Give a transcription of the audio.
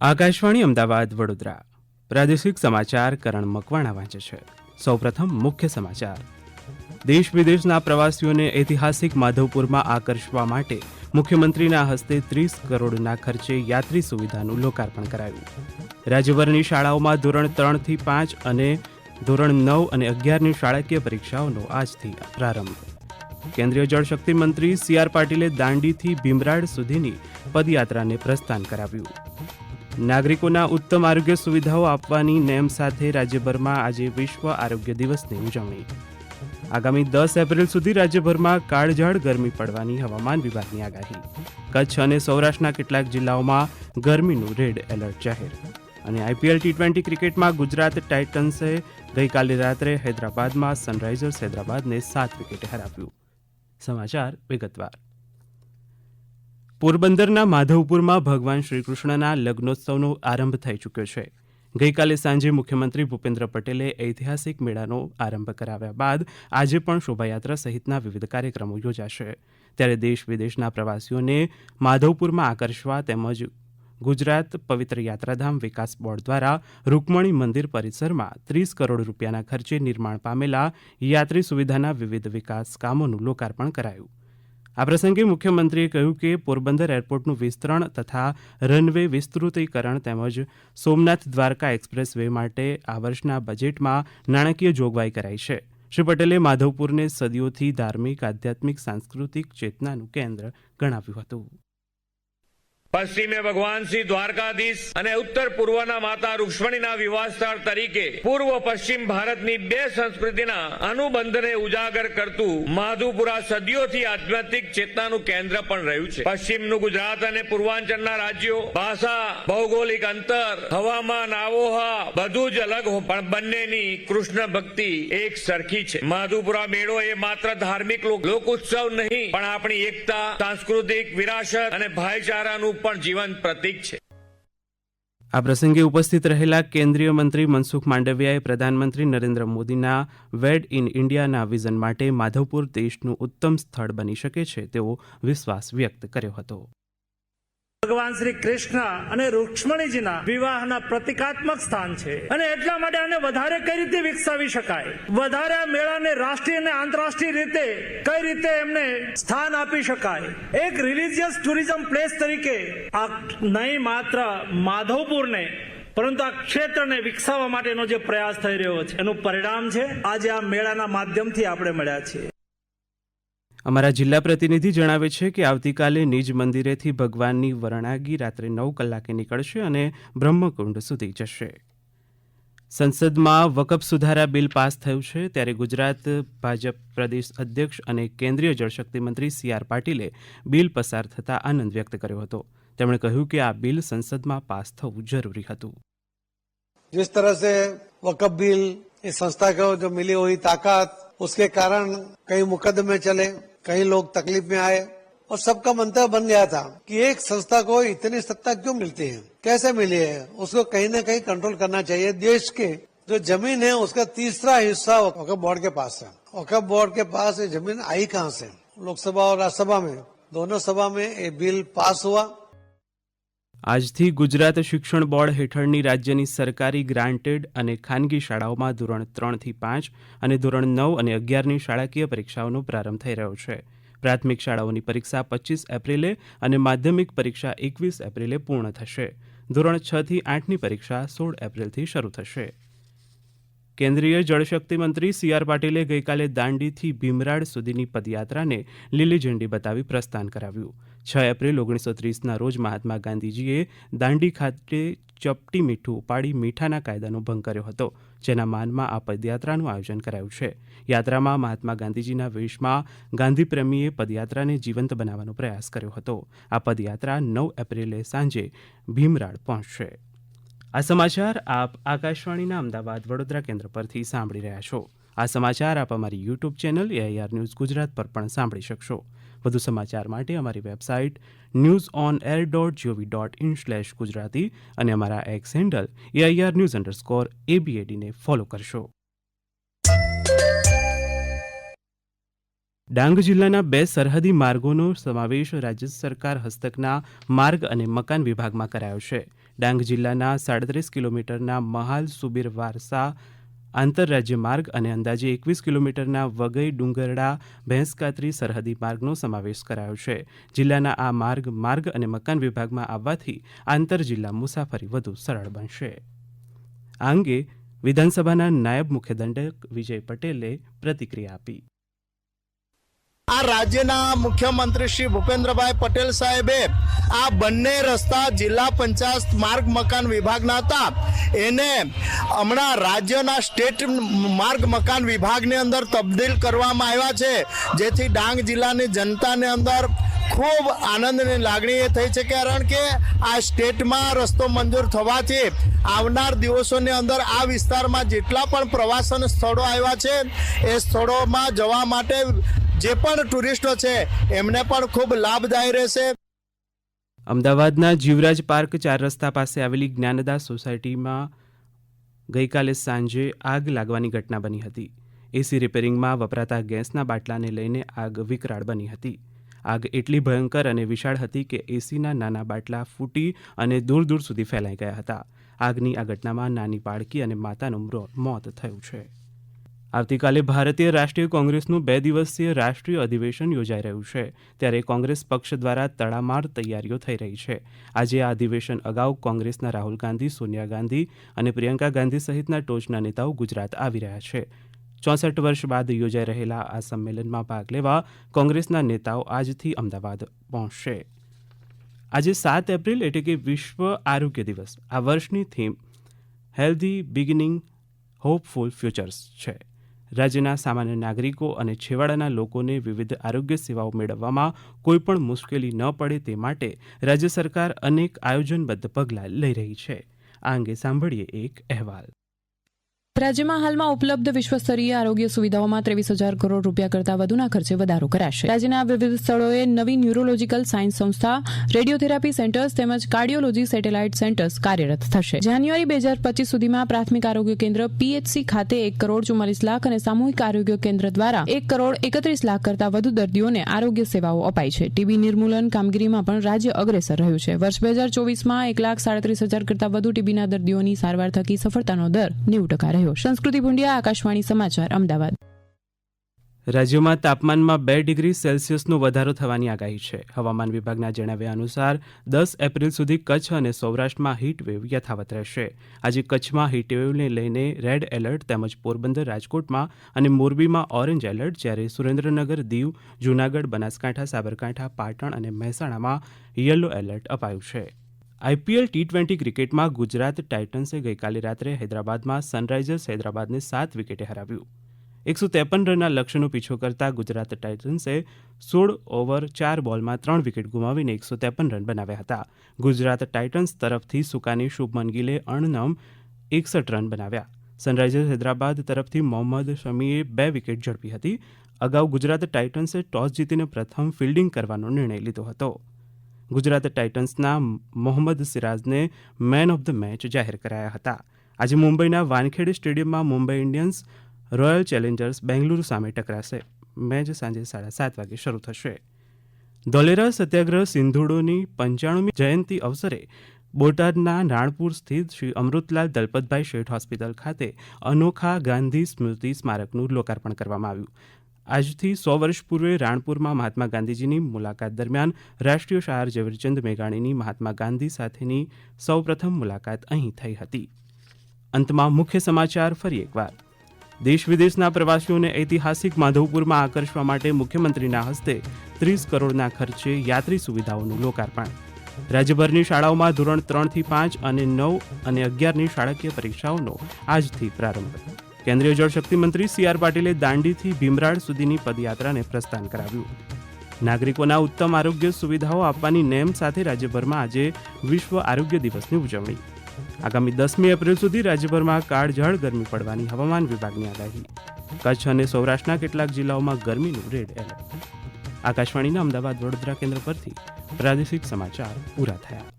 આકાશવાણી અમદાવાદ, વડોદરા. પ્રાદેશિક સમાચાર કરણ મકવાણા વાંચે છે. સૌપ્રથમ મુખ્ય સમાચાર. દેશ વિદેશના પ્રવાસીઓને ઐતિહાસિક માધવપુરમાં આકર્ષવા માટે મુખ્યમંત્રીના હસ્તે ત્રીસ કરોડના ખર્ચે યાત્રી સુવિધાનું લોકાર્પણ કરાયું. રાજ્યભરની શાળાઓમાં ધોરણ ત્રણથી પાંચ અને ધોરણ નવ અને અગિયારની શાળાકીય પરીક્ષાઓનો આજથી પ્રારંભ. કેન્દ્રીય જળશક્તિ મંત્રી સી આર પાટીલે દાંડીથી ભીમરાડ સુધીની પદયાત્રાને પ્રસ્થાન કરાવ્યું. નાગરિકોના ઉત્તમ આરોગ્ય સુવિધાઓ આપવાની નેમ સાથે રાજ્યભરમાં આજે વિશ્વ આરોગ્ય દિવસની ઉજવણી. આગામી દસ એપ્રિલ સુધી રાજ્યભરમાં કાળઝાળ ગરમી પડવાની હવામાન વિભાગની આગાહી. કચ્છ અને સૌરાષ્ટ્રના કેટલાક જિલ્લાઓમાં ગરમીનું રેડ એલર્ટ જાહેર. અને આઈપીએલ ટી ટ્વેન્ટી ક્રિકેટમાં ગુજરાત ટાઇટન્સે ગઈકાલે રાત્રે હૈદરાબાદમાં સનરાઇઝર્સ હૈદરાબાદને સાત વિકેટે હરાવ્યું. સમાચાર વિગતવાર. પોરબંદરના માધવપુરમાં ભગવાન શ્રીકૃષ્ણના લગ્નોત્સવનો આરંભ થઈ ચૂક્યો છે. ગઈકાલે સાંજે મુખ્યમંત્રી ભૂપેન્દ્ર પટેલે ઐતિહાસિક મેળાનો આરંભ કરાવ્યા બાદ આજે પણ શોભાયાત્રા સહિતના વિવિધ કાર્યક્રમો યોજાશે. ત્યારે દેશ વિદેશના પ્રવાસીઓને માધવપુરમાં આકર્ષવા તેમજ ગુજરાત પવિત્ર યાત્રાધામ વિકાસ બોર્ડ દ્વારા રૂકમણી મંદિર પરિસરમાં ત્રીસ કરોડ રૂપિયાના ખર્ચે નિર્માણ પામેલા યાત્રી સુવિધાના વિવિધ વિકાસ કામોનું લોકાર્પણ કરાયું. આ પ્રસંગે મુખ્યમંત્રીએ કહ્યું કે પોરબંદર એરપોર્ટનું વિસ્તરણ તથા રનવે વિસ્તૃતીકરણ તેમજ સોમનાથ દ્વારકા એક્સપ્રેસ વે માટે આ વર્ષના બજેટમાં નાણાકીય જોગવાઈ કરાઈ છે. શ્રી પટેલે માધવપુરને સદીઓથી ધાર્મિક, આધ્યાત્મિક, સાંસ્કૃતિક ચેતનાનું કેન્દ્ર ગણાવ્યું હતું. પશ્ચિમે ભગવાન શ્રી દ્વારકાધીશ અને ઉત્તર પૂર્વના માતા રૂક્ષ્મણીના વિવાહ સ્થળ તરીકે પૂર્વ પશ્ચિમ ભારતની બે સંસ્કૃતિના અનુબંધને ઉજાગર કરતું માધુપુરા સદીઓથી આધ્યાત્મિક ચેતનાનું કેન્દ્ર પણ રહ્યું છે. પશ્ચિમનું ગુજરાત અને પૂર્વાંચલના રાજ્યો, ભાષા, ભૌગોલિક અંતર, હવામાન, આબોહવા, બધું જ અલગ પણ બંનેની કૃષ્ણ ભક્તિ એક સરખી છે. માધુપુરા મેળો એ માત્ર ધાર્મિક લોક ઉત્સવ નહીં, પણ આપણી એકતા, સાંસ્કૃતિક વિરાસત અને ભાઈચારાનું પણ જીવન પ્રતીક છે. આ પ્રસંગે ઉપસ્થિત રહેલા કેન્દ્રીય મંત્રી મનસુખ માંડવિયાએ પ્રધાનમંત્રી નરેન્દ્ર મોદીના વેડ ઇન ઇન્ડિયાના વિઝન માટે માધવપુર દેશનું ઉત્તમ સ્થળ બની શકે છે તેવો વિશ્વાસ વ્યક્ત કર્યો હતો. ભગવાન શ્રી કૃષ્ણ અને રૂક્ષ્મણીજીના વિવાહના પ્રતિકાત્મક સ્થાન છે. અને એટલા માટે આને વધારે કઈ રીતે વિકસાવી શકાય? વધારે આ મેળાને રાષ્ટ્રીય અને આંતરરાષ્ટ્રીય રીતે કઈ રીતે એમને સ્થાન આપી શકાય? એક રિલિજિયસ ટુરિઝમ પ્લેસ તરીકે આ નહીં માત્ર માધવપુરને, પરંતુ આ ક્ષેત્રને વિકસાવવા માટેનો જે પ્રયાસ થઈ રહ્યો છે, એનું પરિણામ છે. આજે આ મેળાના માધ્યમથી આપણે મળ્યા છીએ. અમારા જિલ્લા પ્રતિનિધિ જણાવે છે કે આવતીકાલે નિજ મંદિરેથી ભગવાનની વરણાગી રાત્રે નવ કલાકે નીકળશે અને બ્રહ્મકુંડ સુધી જશે સંસદમાં વકફ સુધારા બિલ પાસ થયું છે ત્યારે ગુજરાત ભાજપ પ્રદેશ અધ્યક્ષ અને કેન્દ્રીય જળશક્તિ મંત્રી સી આર પાટીલે બિલ પસાર થતાં આનંદ વ્યક્ત કર્યો હતો તેમણે કહ્યું કે આ બિલ સંસદમાં પાસ થવું જરૂરી હતું जिस तरह से वकफ बिल इस संस्था को जो मिली हुई ताकत उसके कारण कई मुकदमे चले कई लोग तकलीफ़ में आए और सबका मंतव्य बन गया था कि एक संस्था को इतनी सत्ता क्यों मिलती है? कैसे मिली है? उसको कहीं ना कहीं कंट्रोल करना चाहिए। देश के जो ज़मीन है, उसका तीसरा हिस्सा वक्फ बोर्ड के पास है। वक्फ बोर्ड के पास ये ज़मीन आई कहाँ से? लोकसभा और राज्यसभा में। दोनों सभा में ये बिल पास हुआ। આજથી ગુજરાત શિક્ષણ બોર્ડ હેઠળની રાજ્યની સરકારી ગ્રાન્ટેડ અને ખાનગી શાળાઓમાં ધોરણ ત્રણથી પાંચ અને ધોરણ નવ અને અગિયારની શાળાકીય પરીક્ષાઓનો પ્રારંભ થઈ રહ્યો છે. પ્રાથમિક શાળાઓની પરીક્ષા પચીસ એપ્રિલે અને માધ્યમિક પરીક્ષા એકવીસ એપ્રિલે પૂર્ણ થશે. ધોરણ છથી આઠની પરીક્ષા સોળ એપ્રિલથી શરૂ થશે. કેન્દ્રીય જળશક્તિ મંત્રી સી આર પાટીલે ગઈકાલે દાંડીથી ભીમરાડ સુધીની પદયાત્રાને લીલી ઝંડી બતાવી પ્રસ્થાન કરાવ્યું. છ એપ્રિલ ઓગણીસો ત્રીસના રોજ મહાત્મા ગાંધીજીએ દાંડી ખાતે ચપટી મીઠું ઉપાડી મીઠાના કાયદાનો ભંગ કર્યો હતો, જેના માનમાં આ પદયાત્રાનું આયોજન કરાયું છે. યાત્રામાં મહાત્મા ગાંધીજીના વેશમાં ગાંધીપ્રેમીએ પદયાત્રાને જીવંત બનાવવાનો પ્રયાસ કર્યો હતો. આ પદયાત્રા નવ એપ્રિલે સાંજે ભીમરાડ પહોંચશે. આ સમાચાર આપ આકાશવાણીના અમદાવાદ વડોદરા કેન્દ્ર પરથી સાંભળી રહ્યા છો. આ સમાચાર આપ અમારી YouTube channel AIR news Gujarat પર પણ સાંભળી શકશો. વધુ સમાચાર માટે અમારી website news on air dot gov dot in slash Gujarati અને અમારા X handle AIR news underscore એબીએડીને follow કરશો. ડાંગ જિલ્લાના બે સરહદી માર્ગોનો સમાવેશ રાજ્ય સરકાર હસ્તકના માર્ગ અને મકાન વિભાગમાં કરાયો છે. ડાંગ જિલ્લાના સાડત્રીસ કિલોમીટરના મહાલ સુબીર વારસા આંતરરાજ્ય માર્ગ અને અંદાજે એકવીસ કિલોમીટરના વગઈ ડુંગરડા ભેંસકાતરી સરહદી માર્ગનો સમાવેશ કરાયો છે. જિલ્લાના આ માર્ગ માર્ગ અને મકાન વિભાગમાં આવવાથી આંતર જિલ્લા મુસાફરી વધુ સરળ બનશે. આ અંગે વિધાનસભાના નાયબ મુખ્ય દંડક વિજય પટેલે પ્રતિક્રિયા આપી. આ રાજ્યના મુખ્યમંત્રી શ્રી ભૂપેન્દ્રભાઈ પટેલ સાહેબે આ બંને રસ્તા જિલ્લા પંચાયત માર્ગ મકાન વિભાગના હતા. એને હમણાં રાજ્યના સ્ટેટ માર્ગ મકાન વિભાગની અંદર તબદીલ કરવામાં આવ્યા છે. જેથી ડાંગ જિલ્લાની જનતાને અંદર ખૂબ આનંદની લાગણી એ થઈ છે કારણ કે આ સ્ટેટમાં રસ્તો મંજૂર થવાથી આવનાર દિવસોની અંદર આ વિસ્તારમાં જેટલા પણ પ્રવાસન સ્થળો આવ્યા છે, એ સ્થળોમાં જવા માટે જે પણ ટુરિસ્ટો છે, એમને પણ ખૂબ લાભદાયી રહેશે. અમદાવાદના જીવરાજ પાર્ક ચાર રસ્તા પાસે આવેલી જ્ઞાનદાસ સોસાયટીમાં ગઈકાલે સાંજે આગ લાગવાની ઘટના બની હતી. એસી રિપેરિંગમાં વપરાતા ગેસના બાટલાને લઈને આગ વિકરાળ બની હતી. આગ એટલી ભયંકર અને વિશાળ હતી કે એસીના નાના બાટલા ફૂટી અને દૂર દૂર સુધી ફેલાઈ ગયા હતા. આગની આ ઘટનામાં નાની બાળકી અને માતાનું મોત થયું છે. આવતીકાલે ભારતીય રાષ્ટ્રીય કોંગ્રેસનું બે દિવસીય રાષ્ટ્રીય અધિવેશન યોજાઈ રહ્યું છે, ત્યારે કોંગ્રેસ પક્ષ દ્વારા તડામાર તૈયારીઓ થઈ રહી છે. આજે આ અધિવેશન અગાઉ કોંગ્રેસના રાહુલ ગાંધી, સોનિયા ગાંધી અને પ્રિયંકા ગાંધી સહિતના ટોચના નેતાઓ ગુજરાત આવી રહ્યા છે. ચોસઠ વર્ષ બાદ યોજાઈ રહેલા આ સંમેલનમાં ભાગ લેવા કોંગ્રેસના નેતાઓ આજથી અમદાવાદ પહોંચશે. આજે સાત એપ્રિલ એટલે કે વિશ્વ આરોગ્ય દિવસ. આ વર્ષની theme, healthy beginning, hopeful futures છે. રાજ્યના સામાન્ય નાગરિકો અને છેવાડાના લોકોને વિવિધ આરોગ્ય સેવાઓ મેળવવામાં કોઈ પણ મુશ્કેલી ન પડે તે માટે રાજ્ય સરકાર અનેક આયોજનબદ્ધ પગલાં લઈ રહી છે. આ અંગે સાંભળીએ એક અહેવાલ. રાજ્યમાં હાલમાં ઉપલબ્ધ વિશ્વસ્તરીય આરોગ્ય સુવિધાઓમાં ત્રેવીસ હજાર કરોડ રૂપિયા કરતાં વધુના ખર્ચે વધારો કરાશે. રાજ્યના વિવિધ સ્થળોએ નવી ન્યુરોલોજીકલ સાયન્સ સંસ્થા, રેડિયોથેરાપી સેન્ટર્સ તેમજ કાર્ડિયોલોજી સેટેલાઇટ સેન્ટર્સ કાર્યરત થશે. જાન્યુઆરી બે હજાર પચીસ સુધીમાં પ્રાથમિક આરોગ્ય કેન્દ્ર પીએચસી ખાતે એક કરોડ ચુમ્માલીસ લાખ અને સામૂહિક આરોગ્ય કેન્દ્ર દ્વારા એક કરોડ એકત્રીસ લાખ કરતાં વધુ દર્દીઓને આરોગ્ય સેવાઓ અપાઈ છે. ટીબી નિર્મૂલન કામગીરીમાં પણ રાજ્ય અગ્રેસર રહ્યું છે. વર્ષ બે હજાર ચોવીસમાં એક લાખ સાડત્રીસ હજાર કરતાં વધુ ટીબીના દર્દીઓની સારવાર થકી સફળતાનો દર નેવું ટકા રહ્યો સંસ્કૃતિ ભુંડિયા, આકાશવાણી સમાચાર, અમદાવાદ. રાજ્યમાં તાપમાનમાં બે ડિગ્રી સેલ્સિયસનો વધારો થવાની આગાહી છે. હવામાન વિભાગના જણાવ્યા અનુસાર, દસ એપ્રિલ સુધી કચ્છ અને સૌરાષ્ટ્રમાં હીટવેવ યથાવત રહેશે. આજે કચ્છમાં હીટવેવને લઈને રેડ એલર્ટ તેમજ પોરબંદર, રાજકોટમાં અને મોરબીમાં ઓરેન્જ એલર્ટ જ્યારે સુરેન્દ્રનગર, દીવ, જૂનાગઢ, બનાસકાંઠા, સાબરકાંઠા, પાટણ અને મહેસાણામાં યલો એલર્ટ અપાયું છે. આઈપીએલ ટી ટ્વેન્ટી ક્રિકેટમાં ગુજરાત ટાઇટન્સે ગઈકાલે રાત્રે હૈદરાબાદમાં સનરાઇઝર્સ હૈદરાબાદને સાત વિકેટે હરાવ્યું. એકસો ત્રેપન રનના લક્ષ્યનો પીછો કરતા ગુજરાત ટાઇટન્સે સોળ ઓવર ચાર બોલમાં ત્રણ વિકેટ ગુમાવીને એકસો ત્રેપન રન બનાવ્યા હતા. ગુજરાત ટાઇટન્સ તરફથી સુકાની શુભમન ગિલે અણનમ એકસઠ રન બનાવ્યા. સનરાઇઝર્સ હૈદરાબાદ તરફથી મોહમ્મદ શમીએ બે વિકેટ ઝડપી હતી. અગાઉ ગુજરાત ટાઇટન્સે ટોસ જીતીને પ્રથમ ફિલ્ડિંગ કરવાનો નિર્ણય લીધો હતો. ગુજરાત ટાઇટન્સના મોહમ્મદ સિરાજને મેન ઓફ ધ મેચ જાહેર કરાયા હતા. આજે મુંબઈના વાનખેડે સ્ટેડિયમમાં Mumbai Indians Royal Challengers Bengaluru સામે ટકરાશે. મેચ સાંજે સાડા સાત વાગે શરૂ થશે. ધોલેરા સત્યાગ્રહ સિંધુડોની પંચાણુમી જયંતિ અવસરે બોટાદના નાણપુર સ્થિત શ્રી અમૃતલાલ દલપતભાઈ શેઠ હોસ્પિટલ ખાતે અનોખા ગાંધી સ્મૃતિ સ્મારકનું લોકાર્પણ કરવામાં આવ્યું. આજથી સો વર્ષ પૂર્વે રાણપુરમાં મહાત્મા ગાંધીજીની મુલાકાત દરમિયાન રાષ્ટ્રીય શાયર ઝવેરચંદ મેઘાણીની મહાત્મા ગાંધી સાથેની સૌપ્રથમ મુલાકાત અહીં થઈ હતી. અંતમાં મુખ્ય સમાચાર ફરી એકવાર. દેશ વિદેશના પ્રવાસીઓને ઐતિહાસિક માધવપુરમાં આકર્ષવા માટે મુખ્યમંત્રીના હસ્તે ત્રીસ કરોડના ખર્ચે યાત્રી સુવિધાઓનું લોકાર્પણ. રાજ્યભરની શાળાઓમાં ધોરણ ત્રણથી પાંચ અને નવ અને અગિયારની શાળાકીય પરીક્ષાઓનો આજથી પ્રારંભ. કેન્દ્રીય જળશક્તિ મંત્રી સી આર પાટીલે દાંડીથી ભીમરાડ સુધીની પદયાત્રાને પ્રસ્થાન કરાવ્યું. નાગરિકોના ઉત્તમ આરોગ્ય સુવિધાઓ આપવાની નેમ સાથે રાજ્યભરમાં આજે વિશ્વ આરોગ્ય દિવસની ઉજવણી. આગામી દસમી એપ્રિલ સુધી રાજ્યભરમાં કાળઝાળ ગરમી પડવાની હવામાન વિભાગની આગાહી. કચ્છ અને સૌરાષ્ટ્રના કેટલાક જિલ્લાઓમાં ગરમીનું રેડ એલર્ટ. આકાશવાણીના અમદાવાદ વડોદરા કેન્દ્ર પરથી પ્રાદેશિક સમાચાર પૂરા થયા.